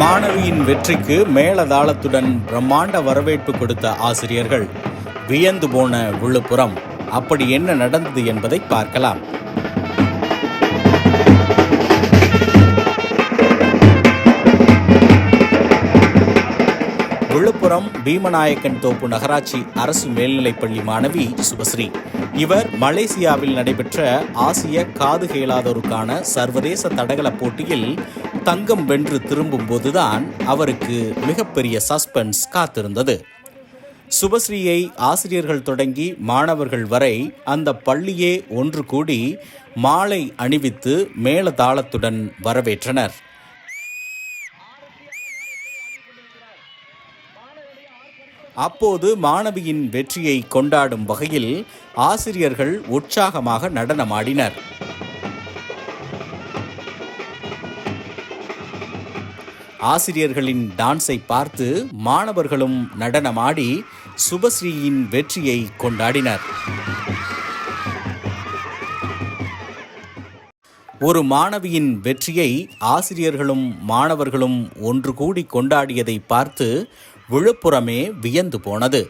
மாணவியின் வெற்றிக்கு மேளதாளத்துடன் பிரம்மாண்ட வரவேற்பு கொடுத்த ஆசிரியர்கள் வியந்து போன விழுப்புரம். அப்படி என்ன நடந்தது என்பதை பார்க்கலாம். விழுப்புரம் பீமநாயக்கன் தோப்பு நகராட்சி அரசு மேல்நிலைப்பள்ளி மாணவி சுபஸ்ரீ. இவர் மலேசியாவில் நடைபெற்ற ஆசிய காது கேளாதோருக்கான சர்வதேச தடகள போட்டியில் தங்கம் வென்று திரும்பும்போதுதான் அவருக்கு மிகப்பெரிய சஸ்பென்ஸ் காத்திருந்தது. சுபஸ்ரீயை ஆசிரியர்கள் தொடங்கி மாணவர்கள் வரை அந்த பள்ளியே ஒன்று கூடி மாலை அணிவித்து மேளதாளத்துடன் வரவேற்றனர். அப்போது மாணவியின் வெற்றியை கொண்டாடும் வகையில் ஆசிரியர்கள் உற்சாகமாக நடனமாடினர். ஆசிரியர்களின் டான்ஸை பார்த்து மாணவர்களும் நடனமாடி சுபஸ்ரீயின் வெற்றியை கொண்டாடினர். ஒரு மாணவியின் வெற்றியை ஆசிரியர்களும் மாணவர்களும் ஒன்று கூடி கொண்டாடியதை பார்த்து விழுப்புரமே வியந்து போனது.